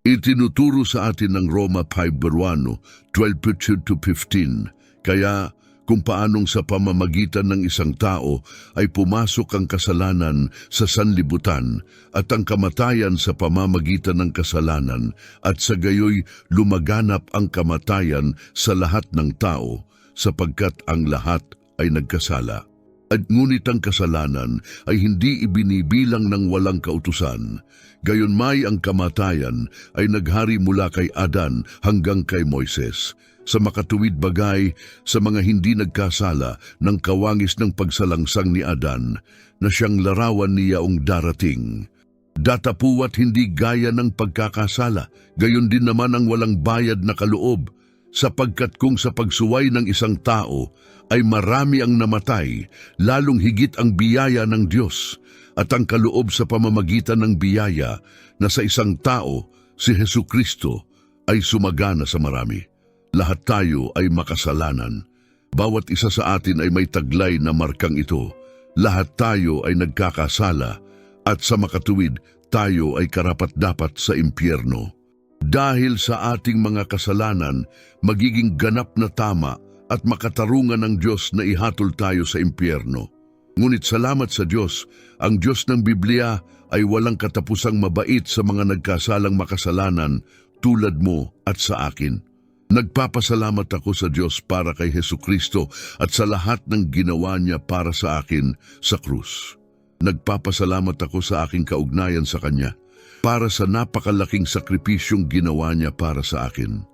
Itinuturo sa atin ng Roma 5 Beruano 12 to 15. Kaya kung paanong sa pamamagitan ng isang tao ay pumasok ang kasalanan sa sanlibutan at ang kamatayan sa pamamagitan ng kasalanan at sa gayoy lumaganap ang kamatayan sa lahat ng tao sapagkat ang lahat ay nagkasala. At ngunit ang kasalanan ay hindi ibinibilang ng walang kautusan. Gayon may ang kamatayan ay naghari mula kay Adan hanggang kay Moises. Sa makatuwid bagay sa mga hindi nagkasala ng kawangis ng pagsalangsang ni Adan na siyang larawan niyaong darating. Datapuwat hindi gaya ng pagkakasala, gayon din naman ang walang bayad na kaloob, sapagkat kung sa pagsuway ng isang tao ay marami ang namatay, lalong higit ang biyaya ng Diyos at ang kaloob sa pamamagitan ng biyaya na sa isang tao, si Hesu Kristo, ay sumagana sa marami. Lahat tayo ay makasalanan. Bawat isa sa atin ay may taglay na markang ito. Lahat tayo ay nagkakasala at sa makatuwid tayo ay karapat-dapat sa impyerno. Dahil sa ating mga kasalanan, magiging ganap na tama at makatarungan ng Diyos na ihatol tayo sa impyerno. Ngunit salamat sa Diyos, ang Diyos ng Biblia ay walang katapusang mabait sa mga nagkasalang makasalanan tulad mo at sa akin. Nagpapasalamat ako sa Diyos para kay Hesu Kristo at sa lahat ng ginawa niya para sa akin sa krus. Nagpapasalamat ako sa aking kaugnayan sa Kanya para sa napakalaking sakripisyong ginawa niya para sa akin.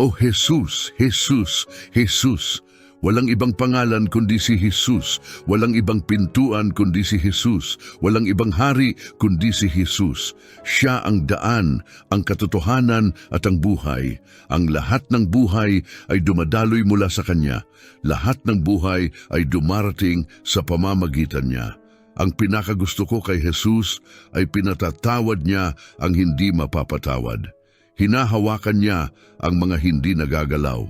O Jesus, Jesus, Jesus, walang ibang pangalan kundi si Jesus, walang ibang pintuan kundi si Jesus, walang ibang hari kundi si Jesus. Siya ang daan, ang katotohanan at ang buhay. Ang lahat ng buhay ay dumadaloy mula sa Kanya. Lahat ng buhay ay dumarating sa pamamagitan niya. Ang pinakagusto ko kay Jesus ay pinatatawad niya ang hindi mapapatawad. Hinahawakan niya ang mga hindi nagagalaw.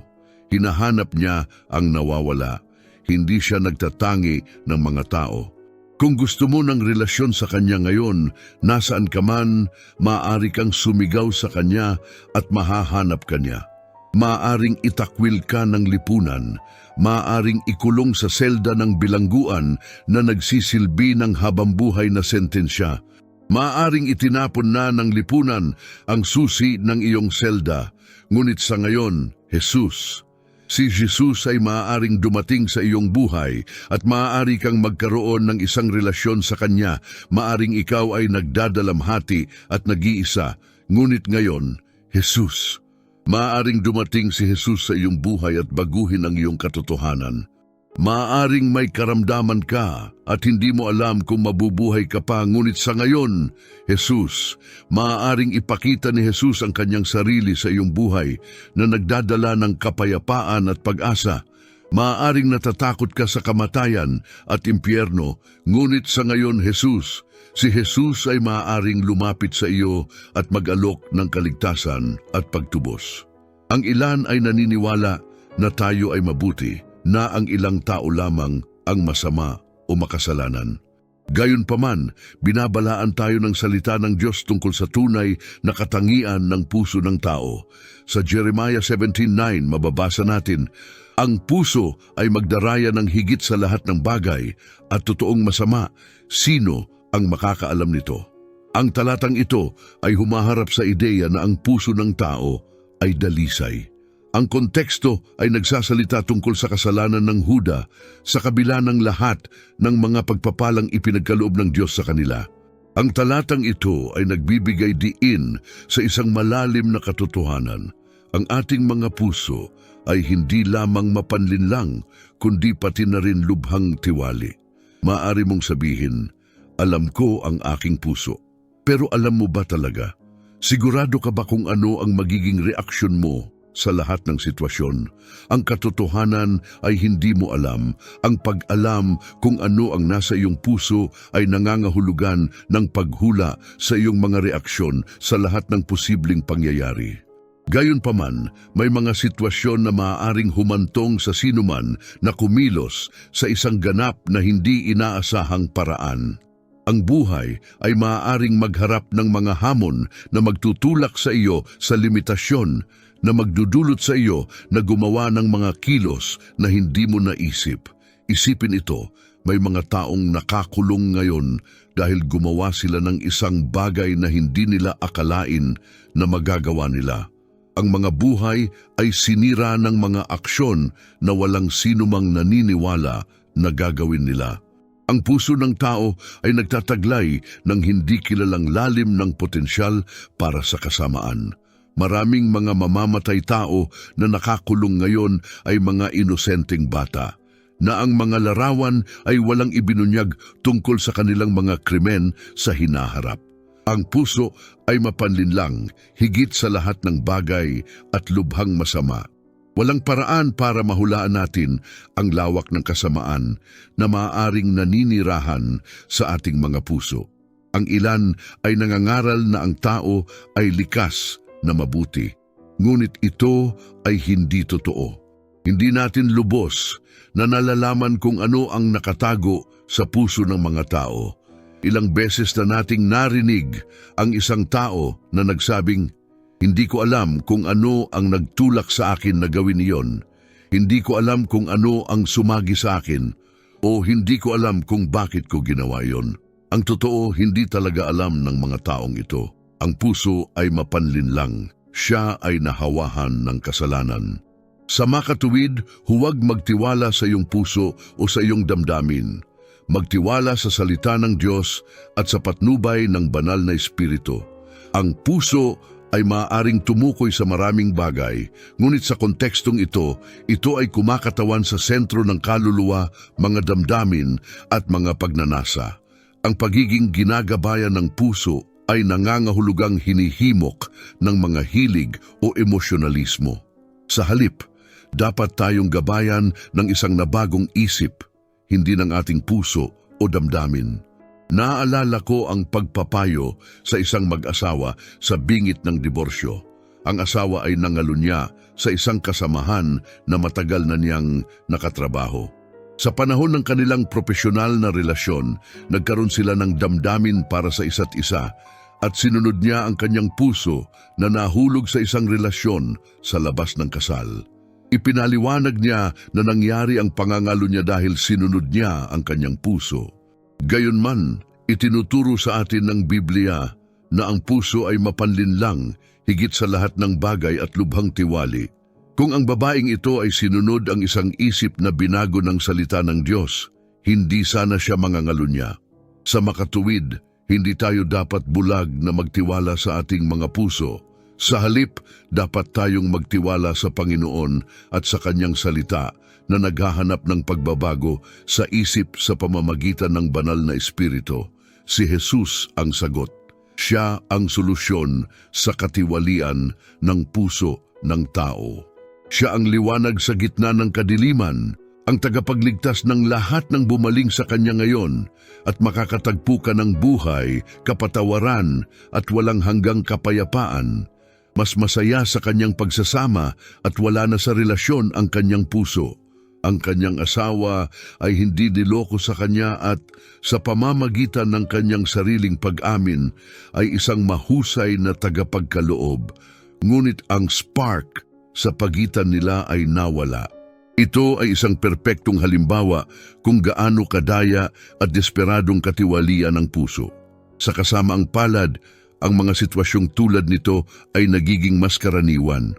Hinahanap niya ang nawawala. Hindi siya nagtatangi ng mga tao. Kung gusto mo ng relasyon sa Kanya ngayon, nasaan ka man, maaari kang sumigaw sa Kanya at mahahanap Kanya. Maaring itakwil ka ng lipunan, maaring ikulong sa selda ng bilangguan na nagsisilbi ng habambuhay na sentensya. Maaring itinapon na ng lipunan ang susi ng iyong selda, ngunit sa ngayon, Jesus, Si Jesus ay maaaring dumating sa iyong buhay at maaari kang magkaroon ng isang relasyon sa Kanya. Maaring ikaw ay nagdadalamhati at nag-iisa. Ngunit ngayon, Jesus. Maaring dumating si Jesus sa iyong buhay at baguhin ang iyong katotohanan. Maaring may karamdaman ka at hindi mo alam kung mabubuhay ka pa ngunit sa ngayon, Jesus, maaaring ipakita ni Jesus ang kanyang sarili sa iyong buhay na nagdadala ng kapayapaan at pag-asa. Maaaring natatakot ka sa kamatayan at impyerno, ngunit sa ngayon, Jesus, si Jesus ay maaaring lumapit sa iyo at mag-alok ng kaligtasan at pagtubos. Ang ilan ay naniniwala na tayo ay mabuti, na ang ilang tao lamang ang masama o makasalanan. Gayunpaman, binabalaan tayo ng salita ng Diyos tungkol sa tunay na katangian ng puso ng tao. Sa Jeremiah 17.9 mababasa natin, Ang puso ay magdaraya ng higit sa lahat ng bagay at totoong masama, sino ang makakaalam nito? Ang talatang ito ay humaharap sa ideya na ang puso ng tao ay dalisay. Ang konteksto ay nagsasalita tungkol sa kasalanan ng Huda sa kabila ng lahat ng mga pagpapalang ipinagkaloob ng Diyos sa kanila. Ang talatang ito ay nagbibigay diin sa isang malalim na katotohanan. Ang ating mga puso ay hindi lamang mapanlinlang, kundi pati na rin lubhang tiwali. Maari mong sabihin, alam ko ang aking puso. Pero alam mo ba talaga? Sigurado ka ba kung ano ang magiging reaksyon mo sa lahat ng sitwasyon. Ang katotohanan ay hindi mo alam. Ang pag-alam kung ano ang nasa iyong puso ay nangangahulugan ng paghula sa iyong mga reaksyon sa lahat ng posibleng pangyayari. Gayunpaman, may mga sitwasyon na maaaring humantong sa sinuman na kumilos sa isang ganap na hindi inaasahang paraan. Ang buhay ay maaaring magharap ng mga hamon na magtutulak sa iyo sa limitasyon na magdudulot sa iyo na gumawa ng mga kilos na hindi mo naisip. Isipin ito, may mga taong nakakulong ngayon dahil gumawa sila ng isang bagay na hindi nila akalain na magagawa nila. Ang mga buhay ay sinira ng mga aksyon na walang sinumang naniniwala na gagawin nila. Ang puso ng tao ay nagtataglay ng hindi kilalang lalim ng potensyal para sa kasamaan. Maraming mga mamamatay tao na nakakulong ngayon ay mga inosenteng bata, na ang mga larawan ay walang ibinunyag tungkol sa kanilang mga krimen sa hinaharap. Ang puso ay mapanlinlang, higit sa lahat ng bagay at lubhang masama. Walang paraan para mahulaan natin ang lawak ng kasamaan na maaaring naninirahan sa ating mga puso. Ang ilan ay nangangaral na ang tao ay likas na mabuti. Ngunit ito ay hindi totoo. Hindi natin lubos na nalalaman kung ano ang nakatago sa puso ng mga tao. Ilang beses na nating narinig ang isang tao na nagsabing, hindi ko alam kung ano ang nagtulak sa akin na gawin iyon. Hindi ko alam kung ano ang sumagi sa akin o hindi ko alam kung bakit ko ginawa yon. Ang totoo, hindi talaga alam ng mga taong ito. Ang puso ay mapanlinlang. Siya ay nahawahan ng kasalanan. Sa makatuwid, huwag magtiwala sa iyong puso o sa iyong damdamin. Magtiwala sa salita ng Diyos at sa patnubay ng banal na Espiritu. Ang puso ay maaaring tumukoy sa maraming bagay, ngunit sa kontekstong ito, ito ay kumakatawan sa sentro ng kaluluwa, mga damdamin at mga pagnanasa. Ang pagiging ginagabayan ng puso ay nangangahulugang hinihimok ng mga hilig o emosyonalismo. Sa halip, dapat tayong gabayan ng isang nabagong isip, hindi ng ating puso o damdamin. Naalala ko ang pagpapayo sa isang mag-asawa sa bingit ng diborsyo. Ang asawa ay nangalunya sa isang kasamahan na matagal na niyang nakatrabaho. Sa panahon ng kanilang profesional na relasyon, nagkaroon sila ng damdamin para sa isa't isa at sinunod niya ang kanyang puso na nahulog sa isang relasyon sa labas ng kasal. Ipinaliwanag niya na nangyari ang pangangalo niya dahil sinunod niya ang kanyang puso. Gayunman, itinuturo sa atin ng Biblia na ang puso ay mapanlinlang higit sa lahat ng bagay at lubhang tiwali. Kung ang babaeng ito ay sinunod ang isang isip na binago ng salita ng Diyos, hindi sana siya mangangalunya. Sa makatuwid, hindi tayo dapat bulag na magtiwala sa ating mga puso. Sa halip, dapat tayong magtiwala sa Panginoon at sa Kanyang salita na naghahanap ng pagbabago sa isip sa pamamagitan ng banal na espiritu. Si Jesus ang sagot. Siya ang solusyon sa katiwalian ng puso ng tao. Siya ang liwanag sa gitna ng kadiliman, ang tagapagligtas ng lahat ng bumaling sa Kanya ngayon at makakatagpo ka ng buhay, kapatawaran at walang hanggang kapayapaan. Mas masaya sa kanyang pagsasama at wala na sa relasyon ang kanyang puso. Ang kanyang asawa ay hindi niloko sa kanya at sa pamamagitan ng kanyang sariling pag-amin ay isang mahusay na tagapagkaloob. Ngunit ang spark sa pagitan nila ay nawala. Ito ay isang perpektong halimbawa kung gaano kadaya at desperadong katiwalian ng puso. Sa kasamaang palad, ang mga sitwasyong tulad nito ay nagiging mas karaniwan.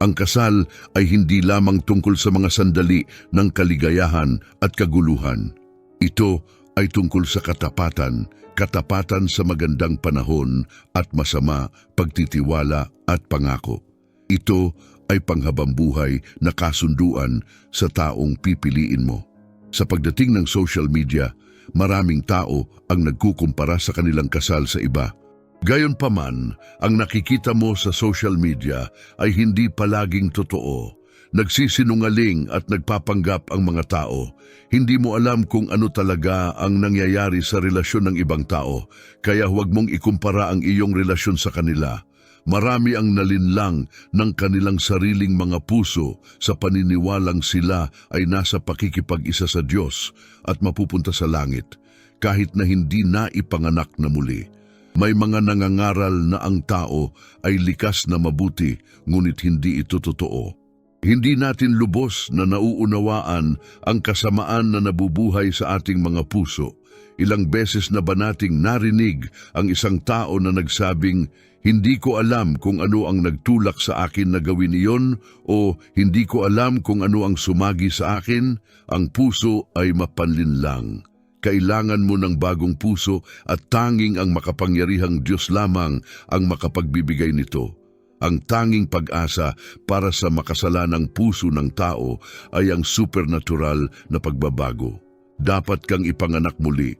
Ang kasal ay hindi lamang tungkol sa mga sandali ng kaligayahan at kaguluhan. Ito ay tungkol sa katapatan, katapatan sa magandang panahon at masama, pagtitiwala at pangako. Ito ay panghabang buhay na kasunduan sa taong pipiliin mo. Sa pagdating ng social media, maraming tao ang nagkukumpara sa kanilang kasal sa iba. Gayon pa man, ang nakikita mo sa social media ay hindi palaging totoo. Nagsisinungaling at nagpapanggap ang mga tao. Hindi mo alam kung ano talaga ang nangyayari sa relasyon ng ibang tao, kaya huwag mong ikumpara ang iyong relasyon sa kanila. Marami ang nalinlang ng kanilang sariling mga puso sa paniniwalang sila ay nasa pakikipag-isa sa Diyos at mapupunta sa langit. kahit na hindi na ipanganak na muli. May mga nangangaral na ang tao ay likas na mabuti, ngunit hindi ito totoo. Hindi natin lubos na nauunawaan ang kasamaan na nabubuhay sa ating mga puso. Ilang beses na ba nating narinig ang isang tao na nagsabing, hindi ko alam kung ano ang nagtulak sa akin na gawin iyon o hindi ko alam kung ano ang sumagi sa akin, ang puso ay mapanlinlang. Kailangan mo ng bagong puso at tanging ang makapangyarihang Diyos lamang ang makapagbibigay nito. Ang tanging pag-asa para sa makasalanang puso ng tao ay ang supernatural na pagbabago. Dapat kang ipanganak muli.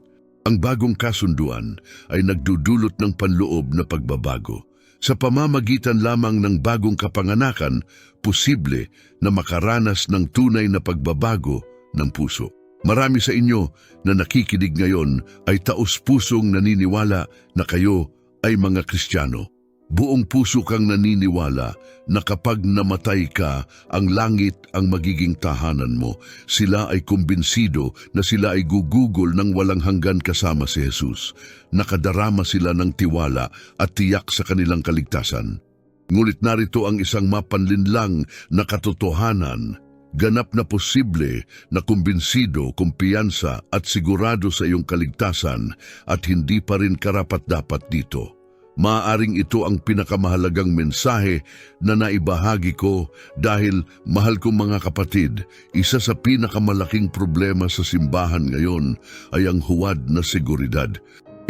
Ang bagong kasunduan ay nagdudulot ng panloob na pagbabago. Sa pamamagitan lamang ng bagong kapanganakan, posible na makaranas ng tunay na pagbabago ng puso. Marami sa inyo na nakikinig ngayon ay taos-pusong naniniwala na kayo ay mga Kristiyano. Buong puso kang naniniwala na kapag namatay ka, ang langit ang magiging tahanan mo. Sila ay kumbinsido na sila ay gugugol ng walang hanggan kasama si Jesus. Nakadarama sila ng tiwala at tiyak sa kanilang kaligtasan. Ngunit narito ang isang mapanlinlang na katotohanan. Ganap na posible na kumbinsido, kumpiyansa at sigurado sa iyong kaligtasan at hindi pa rin karapat-dapat dito. Maaring ito ang pinakamahalagang mensahe na naibahagi ko dahil mahal kong mga kapatid, isa sa pinakamalaking problema sa simbahan ngayon ay ang huwad na seguridad.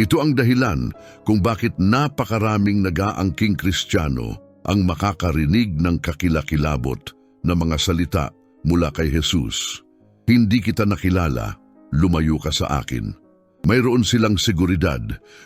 Ito ang dahilan kung bakit napakaraming nag-aangking kristyano ang makakarinig ng kakilakilabot na mga salita mula kay Jesus. Hindi kita nakilala, lumayo ka sa akin. Mayroon silang seguridad,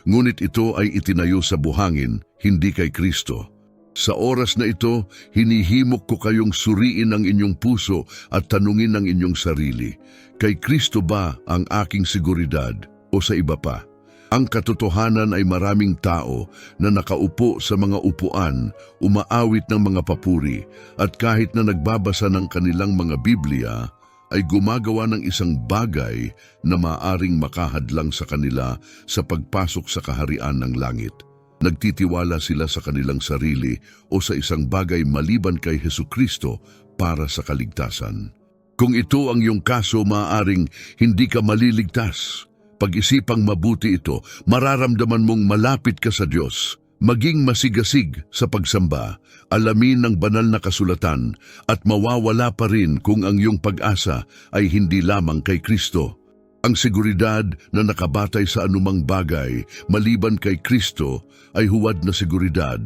ngunit ito ay itinayo sa buhangin, hindi kay Kristo. Sa oras na ito, hinihimok ko kayong suriin ang inyong puso at tanungin ang inyong sarili. Kay Kristo ba ang aking seguridad o sa iba pa? Ang katotohanan ay maraming tao na nakaupo sa mga upuan, umaawit ng mga papuri, at kahit na nagbabasa ng kanilang mga Biblia, ay gumagawa ng isang bagay na maaring makahadlang sa kanila sa pagpasok sa kaharian ng langit. Nagtitiwala sila sa kanilang sarili o sa isang bagay maliban kay Heso Kristo para sa kaligtasan. Kung ito ang iyong kaso, maaring hindi ka maliligtas. Pag-isipang mabuti ito, mararamdaman mong malapit ka sa Diyos. Maging masigasig sa pagsamba, alamin ng banal na kasulatan at mawawala pa rin kung ang iyong pag-asa ay hindi lamang kay Kristo. Ang seguridad na nakabatay sa anumang bagay maliban kay Kristo ay huwad na seguridad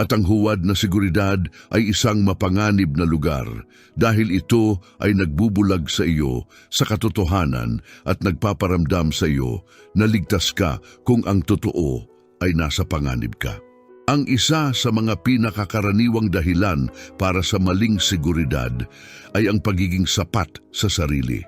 at ang huwad na seguridad ay isang mapanganib na lugar dahil ito ay nagbubulag sa iyo sa katotohanan at nagpaparamdam sa iyo na ligtas ka kung ang totoo ay nasa panganib ka. Ang isa sa mga pinakakaraniwang dahilan para sa maling seguridad ay ang pagiging sapat sa sarili.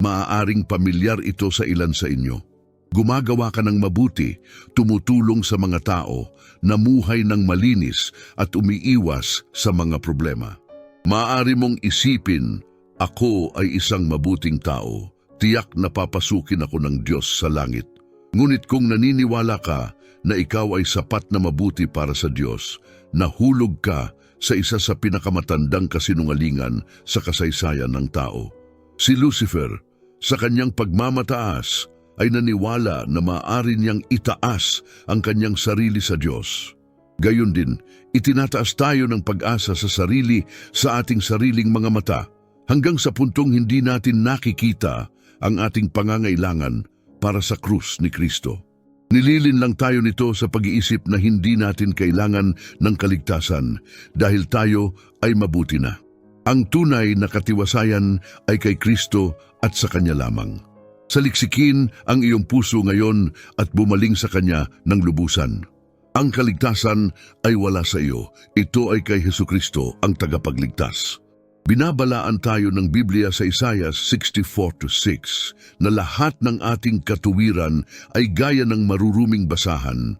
Maaaring pamilyar ito sa ilan sa inyo. Gumagawa ka ng mabuti, tumutulong sa mga tao, namuhay ng malinis at umiiwas sa mga problema. Maaari mong isipin, ako ay isang mabuting tao, tiyak na papasukin ako ng Diyos sa langit. Ngunit kung naniniwala ka na ikaw ay sapat na mabuti para sa Diyos, nahulog ka sa isa sa pinakamatandang kasinungalingan sa kasaysayan ng tao. Si Lucifer, sa kanyang pagmamataas, ay naniwala na maaari niyang itaas ang kanyang sarili sa Diyos. Gayon din, itinataas tayo ng pag-asa sa sarili sa ating sariling mga mata hanggang sa puntong hindi natin nakikita ang ating pangangailangan para sa krus ni Kristo. Nililin lang tayo nito sa pag-iisip na hindi natin kailangan ng kaligtasan dahil tayo ay mabuti na. Ang tunay na katiwasayan ay kay Kristo at sa Kanya lamang. Saliksikin ang iyong puso ngayon at bumaling sa Kanya ng lubusan. Ang kaligtasan ay wala sa iyo. Ito ay kay Heso Kristo ang tagapagligtas. Binabalaan tayo ng Biblia sa Isaiah 64-6 na lahat ng ating katuwiran ay gaya ng maruruming basahan.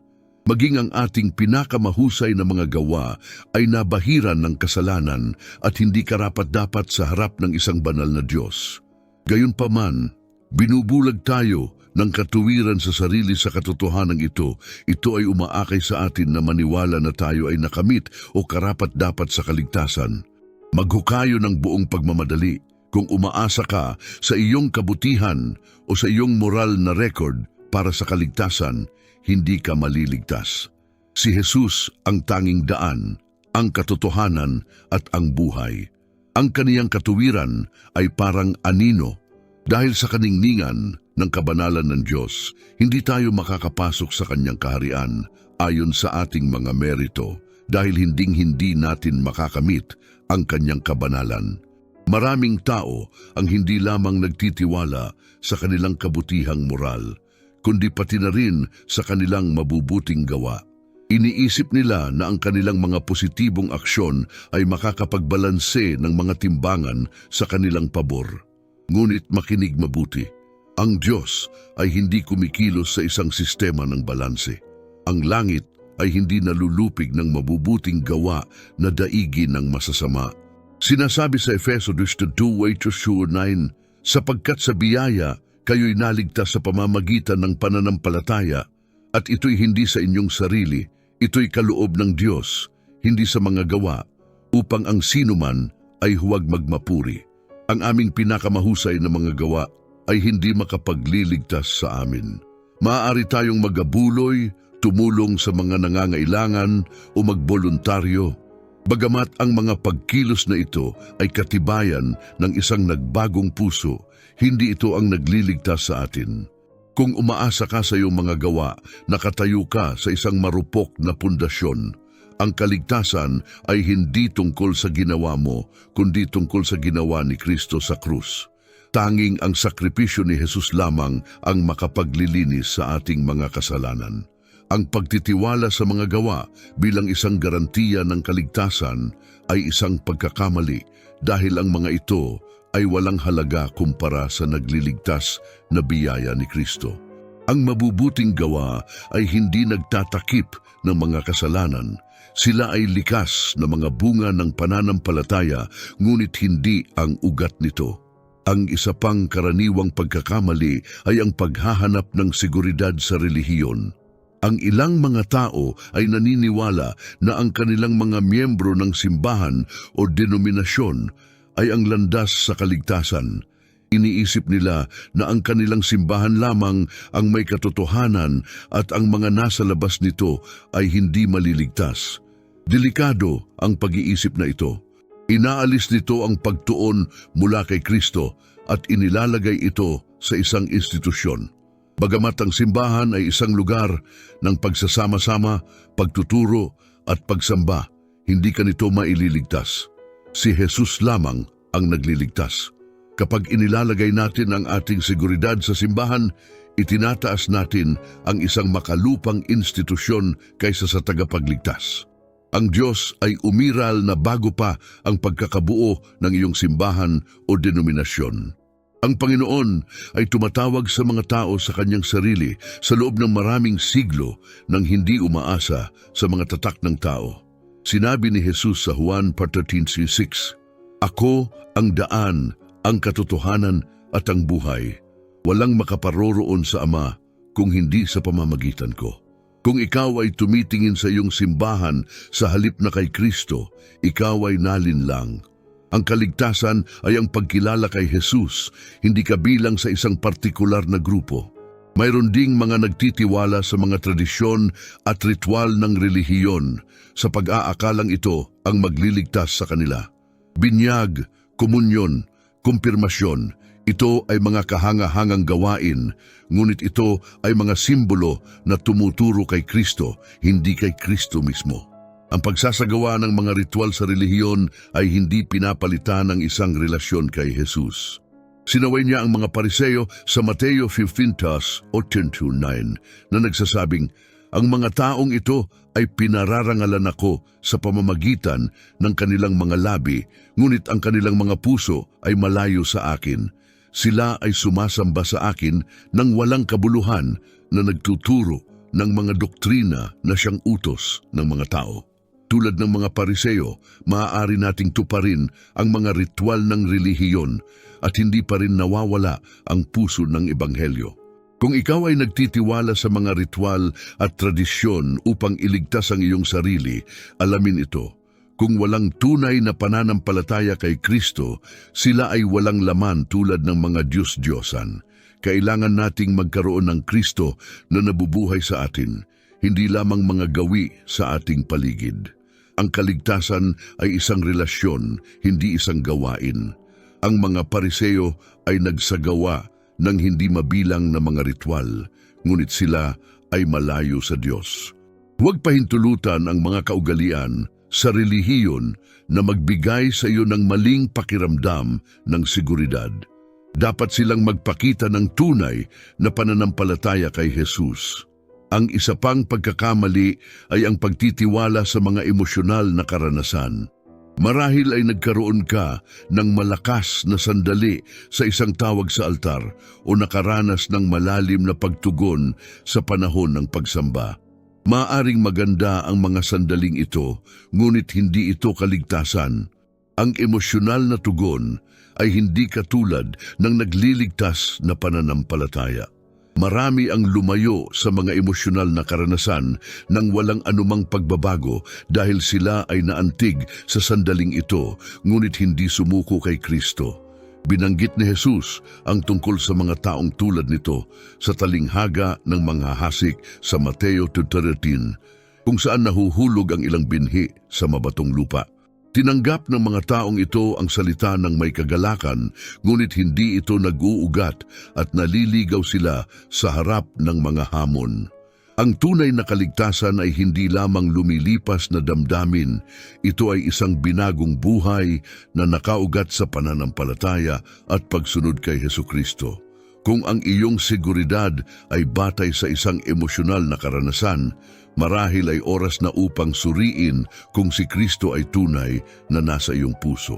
Maging ang ating pinakamahusay na mga gawa ay nabahiran ng kasalanan at hindi karapat-dapat sa harap ng isang banal na Diyos. Gayunpaman, binubulag tayo ng katuwiran sa sarili sa katotohanan ito, ito ay umaakay sa atin na maniwala na tayo ay nakamit o karapat dapat sa kaligtasan. Maghukayo ng buong pagmamadali kung umaasa ka sa iyong kabutihan o sa iyong moral na record para sa kaligtasan, hindi ka maliligtas. Si Jesus ang tanging daan, ang katotohanan at ang buhay. Ang kaniyang katuwiran ay parang anino. Dahil sa kaningningan ng kabanalan ng Diyos, hindi tayo makakapasok sa kanyang kaharian ayon sa ating mga merito dahil hinding-hindi natin makakamit ang kanyang kabanalan. Maraming tao ang hindi lamang nagtitiwala sa kanilang kabutihang moral, kundi pati na rin sa kanilang mabubuting gawa. Iniisip nila na ang kanilang mga positibong aksyon ay makakapagbalanse ng mga timbangan sa kanilang pabor. Ngunit makinig mabuti, ang Diyos ay hindi kumikilos sa isang sistema ng balanse. Ang langit ay hindi nalulupig ng mabubuting gawa na daigi ng masasama. Sinasabi sa Efeso 2.8-9, sapagkat sa biyaya kayo'y naligtas sa pamamagitan ng pananampalataya at ito'y hindi sa inyong sarili, ito'y kaloob ng Diyos, hindi sa mga gawa, upang ang sinuman ay huwag magmapuri. Ang aming pinakamahusay na mga gawa ay hindi makapagliligtas sa amin. Maaari tayong magabuloy, tumulong sa mga nangangailangan o magboluntaryo. Bagamat ang mga pagkilos na ito ay katibayan ng isang nagbagong puso, hindi ito ang nagliligtas sa atin. Kung umaasa ka sa iyong mga gawa, nakatayo ka sa isang marupok na pundasyon. Ang kaligtasan ay hindi tungkol sa ginawa mo, kundi tungkol sa ginawa ni Kristo sa krus. Tanging ang sakripisyo ni Jesus lamang ang makapaglilinis sa ating mga kasalanan. Ang pagtitiwala sa mga gawa bilang isang garantiya ng kaligtasan ay isang pagkakamali dahil ang mga ito ay walang halaga kumpara sa nagliligtas na biyaya ni Kristo. Ang mabubuting gawa ay hindi nagtatakip ng mga kasalanan. Sila ay likas na mga bunga ng pananampalataya ngunit hindi ang ugat nito. Ang isa pang karaniwang pagkakamali ay ang paghahanap ng seguridad sa relihiyon. Ang ilang mga tao ay naniniwala na ang kanilang mga miyembro ng simbahan o denominasyon ay ang landas sa kaligtasan. Iniisip nila na ang kanilang simbahan lamang ang may katotohanan at ang mga nasa labas nito ay hindi maliligtas. Delikado ang pag-iisip na ito. Inaalis nito ang pagtuon mula kay Kristo at inilalagay ito sa isang institusyon. Bagamat ang simbahan ay isang lugar ng pagsasama-sama, pagtuturo at pagsamba, hindi ka nito maililigtas. Si Jesus lamang ang nagliligtas. Kapag inilalagay natin ang ating seguridad sa simbahan, itinataas natin ang isang makalupang institusyon kaysa sa tagapagligtas. Ang Diyos ay umiral na bago pa ang pagkakabuo ng iyong simbahan o denominasyon. Ang Panginoon ay tumatawag sa mga tao sa kanyang sarili sa loob ng maraming siglo nang hindi umaasa sa mga tatak ng tao. Sinabi ni Jesus sa Juan 13.6, Ako ang daan, ang katotohanan at ang buhay. Walang makaparoroon sa Ama kung hindi sa pamamagitan ko. Kung ikaw ay tumitingin sa iyong simbahan sa halip na kay Kristo, ikaw ay nalinlang. Ang kaligtasan ay ang pagkilala kay Jesus, hindi kabilang sa isang partikular na grupo. Mayroon ding mga nagtitiwala sa mga tradisyon at ritual ng relihiyon sa pag-aakalang ito ang magliligtas sa kanila. Binyag, komunyon, kumpirmasyon, ito ay mga kahanga-hangang gawain, ngunit ito ay mga simbolo na tumuturo kay Kristo, hindi kay Kristo mismo. Ang pagsasagawa ng mga ritual sa relihiyon ay hindi pinapalitan ng isang relasyon kay Jesus. Sinaway niya ang mga pariseyo sa Mateo 15 o 10-9 na nagsasabing, Ang mga taong ito ay pinararangalan ako sa pamamagitan ng kanilang mga labi, ngunit ang kanilang mga puso ay malayo sa akin. Sila ay sumasamba sa akin ng walang kabuluhan na nagtuturo ng mga doktrina na siyang utos ng mga tao. Tulad ng mga pariseyo, maaari nating tuparin ang mga ritual ng relihiyon at hindi pa rin nawawala ang puso ng ebanghelyo. Kung ikaw ay nagtitiwala sa mga ritual at tradisyon upang iligtas ang iyong sarili, alamin ito. Kung walang tunay na pananampalataya kay Kristo, sila ay walang laman tulad ng mga Diyos-Diyosan. Kailangan nating magkaroon ng Kristo na nabubuhay sa atin, hindi lamang mga gawi sa ating paligid. Ang kaligtasan ay isang relasyon, hindi isang gawain. Ang mga pariseo ay nagsagawa ng hindi mabilang na mga ritual, ngunit sila ay malayo sa Diyos. Huwag pahintulutan ang mga kaugalian sa relihiyon na magbigay sa iyo ng maling pakiramdam ng seguridad. Dapat silang magpakita ng tunay na pananampalataya kay Jesus. Ang isa pang pagkakamali ay ang pagtitiwala sa mga emosyonal na karanasan. Marahil ay nagkaroon ka ng malakas na sandali sa isang tawag sa altar o nakaranas ng malalim na pagtugon sa panahon ng pagsamba. Maaring maganda ang mga sandaling ito, ngunit hindi ito kaligtasan. Ang emosyonal na tugon ay hindi katulad ng nagliligtas na pananampalataya. Marami ang lumayo sa mga emosyonal na karanasan nang walang anumang pagbabago dahil sila ay naantig sa sandaling ito ngunit hindi sumuko kay Kristo. Binanggit ni Jesus ang tungkol sa mga taong tulad nito sa talinghaga ng mga hasik sa Mateo 2.13 kung saan nahuhulog ang ilang binhi sa mabatong lupa. Tinanggap ng mga taong ito ang salita ng may kagalakan, ngunit hindi ito nag-uugat at naliligaw sila sa harap ng mga hamon. Ang tunay na kaligtasan ay hindi lamang lumilipas na damdamin, ito ay isang binagong buhay na nakaugat sa pananampalataya at pagsunod kay Heso Kristo. Kung ang iyong seguridad ay batay sa isang emosyonal na karanasan, marahil ay oras na upang suriin kung si Kristo ay tunay na nasa iyong puso.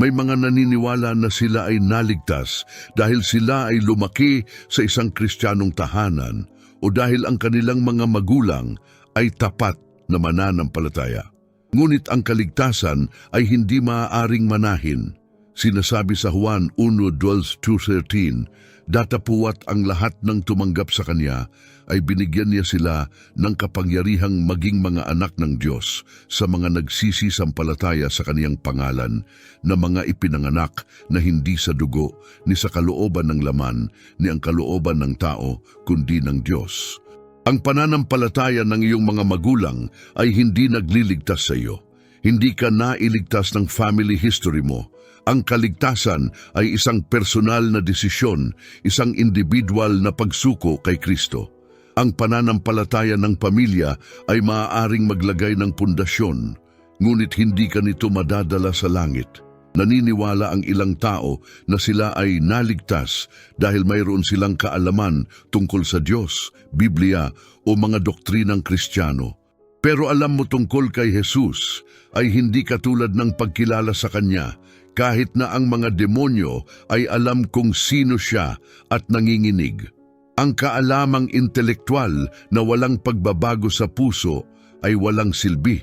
May mga naniniwala na sila ay naligtas dahil sila ay lumaki sa isang kristyanong tahanan o dahil ang kanilang mga magulang ay tapat na mananampalataya. Ngunit ang kaligtasan ay hindi maaaring manahin. Sinasabi sa Juan 1.12.13, Datapuwat ang lahat ng tumanggap sa Kanya ay binigyan niya sila ng kapangyarihang maging mga anak ng Diyos sa mga nagsisisampalataya sa Kaniyang pangalan na mga ipinanganak na hindi sa dugo ni sa kalooban ng laman ni ang kalooban ng tao kundi ng Diyos. Ang pananampalataya ng iyong mga magulang ay hindi nagliligtas sa iyo. Hindi ka nailigtas ng family history mo. Ang kaligtasan ay isang personal na desisyon, isang individual na pagsuko kay Kristo. Ang pananampalataya ng pamilya ay maaaring maglagay ng pundasyon, ngunit hindi ka nito madadala sa langit. Naniniwala ang ilang tao na sila ay naligtas dahil mayroon silang kaalaman tungkol sa Diyos, Biblia o mga doktrinang Kristiyano. Pero alam mo tungkol kay Jesus ay hindi katulad ng pagkilala sa Kanya kahit na ang mga demonyo ay alam kung sino siya at nanginginig. Ang kaalamang intelektual na walang pagbabago sa puso ay walang silbi.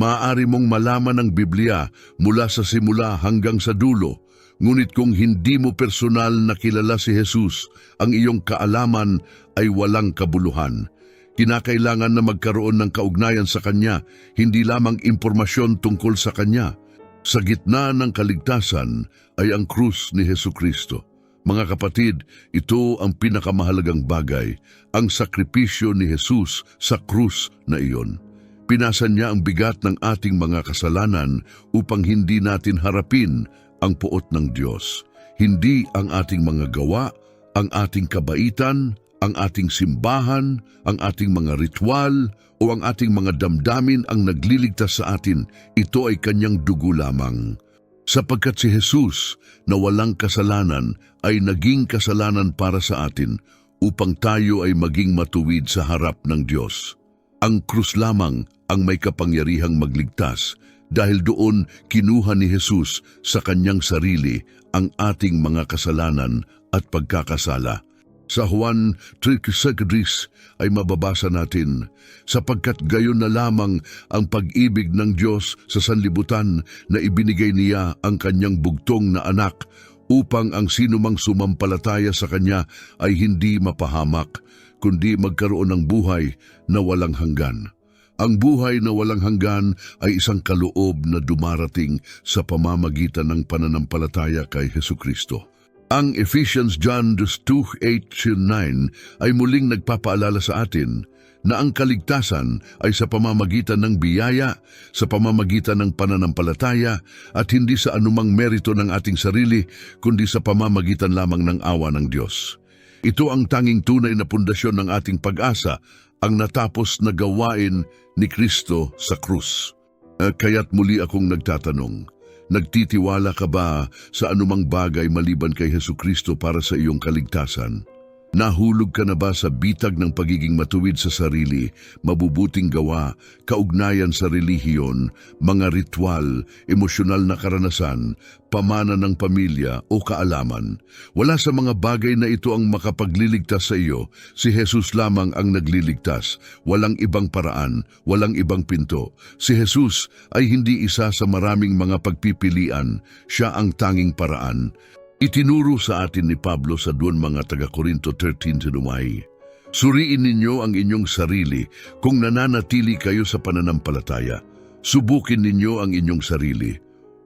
Maaari mong malaman ang Biblia mula sa simula hanggang sa dulo, ngunit kung hindi mo personal na kilala si Jesus, ang iyong kaalaman ay walang kabuluhan. Kinakailangan na magkaroon ng kaugnayan sa Kanya, hindi lamang impormasyon tungkol sa Kanya. Sa gitna ng kaligtasan ay ang krus ni Heso Kristo. Mga kapatid, ito ang pinakamahalagang bagay, ang sakripisyo ni Jesus sa krus na iyon. Pinasan niya ang bigat ng ating mga kasalanan upang hindi natin harapin ang puot ng Diyos. Hindi ang ating mga gawa, ang ating kabaitan, ang ating simbahan, ang ating mga ritual, o ang ating mga damdamin ang nagliligtas sa atin, ito ay kanyang dugo lamang. Sapagkat si Jesus na walang kasalanan ay naging kasalanan para sa atin upang tayo ay maging matuwid sa harap ng Diyos. Ang krus lamang ang may kapangyarihang magligtas dahil doon kinuha ni Jesus sa kanyang sarili ang ating mga kasalanan at pagkakasala. Sa Juan 3.6 ay mababasa natin, sapagkat gayon na lamang ang pag-ibig ng Diyos sa sanlibutan na ibinigay niya ang kanyang bugtong na anak upang ang sinumang sumampalataya sa Kanya ay hindi mapahamak, kundi magkaroon ng buhay na walang hanggan. Ang buhay na walang hanggan ay isang kaloob na dumarating sa pamamagitan ng pananampalataya kay Heso Kristo. Ang Ephesians John 2, 8 9 ay muling nagpapaalala sa atin na ang kaligtasan ay sa pamamagitan ng biyaya, sa pamamagitan ng pananampalataya at hindi sa anumang merito ng ating sarili kundi sa pamamagitan lamang ng awa ng Diyos. Ito ang tanging tunay na pundasyon ng ating pag-asa, ang natapos na gawain ni Kristo sa krus. Eh, Kaya't muli akong nagtatanong, nagtitiwala ka ba sa anumang bagay maliban kay Heso Kristo para sa iyong kaligtasan? Nahulog ka na ba sa bitag ng pagiging matuwid sa sarili, mabubuting gawa, kaugnayan sa relihiyon, mga ritual, emosyonal na karanasan, pamana ng pamilya o kaalaman? Wala sa mga bagay na ito ang makapagliligtas sa iyo. Si Jesus lamang ang nagliligtas. Walang ibang paraan, walang ibang pinto. Si Jesus ay hindi isa sa maraming mga pagpipilian. Siya ang tanging paraan. Itinuro sa atin ni Pablo sa doon mga taga-Korinto 13 tinumay. Suriin ninyo ang inyong sarili kung nananatili kayo sa pananampalataya. Subukin ninyo ang inyong sarili.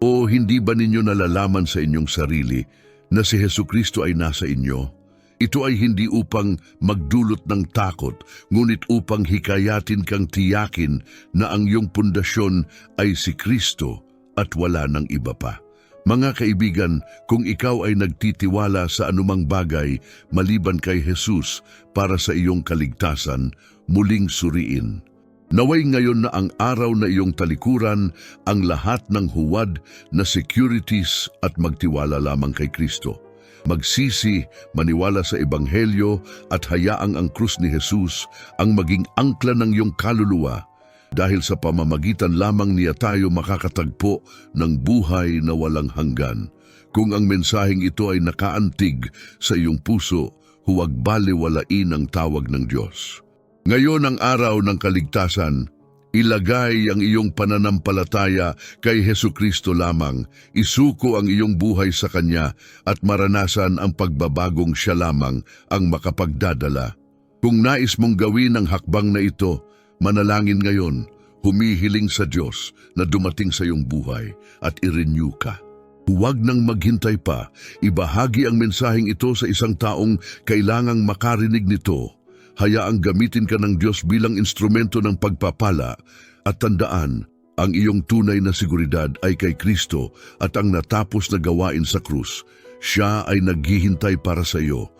O hindi ba ninyo nalalaman sa inyong sarili na si Heso Kristo ay nasa inyo? Ito ay hindi upang magdulot ng takot, ngunit upang hikayatin kang tiyakin na ang iyong pundasyon ay si Kristo at wala ng iba pa. Mga kaibigan, kung ikaw ay nagtitiwala sa anumang bagay maliban kay Jesus para sa iyong kaligtasan, muling suriin. Naway ngayon na ang araw na iyong talikuran ang lahat ng huwad na securities at magtiwala lamang kay Kristo. Magsisi, maniwala sa Ebanghelyo at hayaang ang krus ni Jesus ang maging angkla ng iyong kaluluwa dahil sa pamamagitan lamang niya tayo makakatagpo ng buhay na walang hanggan. Kung ang mensaheng ito ay nakaantig sa iyong puso, huwag baliwalain ang tawag ng Diyos. Ngayon ang araw ng kaligtasan, ilagay ang iyong pananampalataya kay Heso Kristo lamang, isuko ang iyong buhay sa Kanya at maranasan ang pagbabagong siya lamang ang makapagdadala. Kung nais mong gawin ang hakbang na ito, manalangin ngayon, humihiling sa Diyos na dumating sa iyong buhay at i-renew ka. Huwag nang maghintay pa, ibahagi ang mensaheng ito sa isang taong kailangang makarinig nito. Hayaang gamitin ka ng Diyos bilang instrumento ng pagpapala at tandaan, ang iyong tunay na seguridad ay kay Kristo at ang natapos na gawain sa krus. Siya ay naghihintay para sa iyo.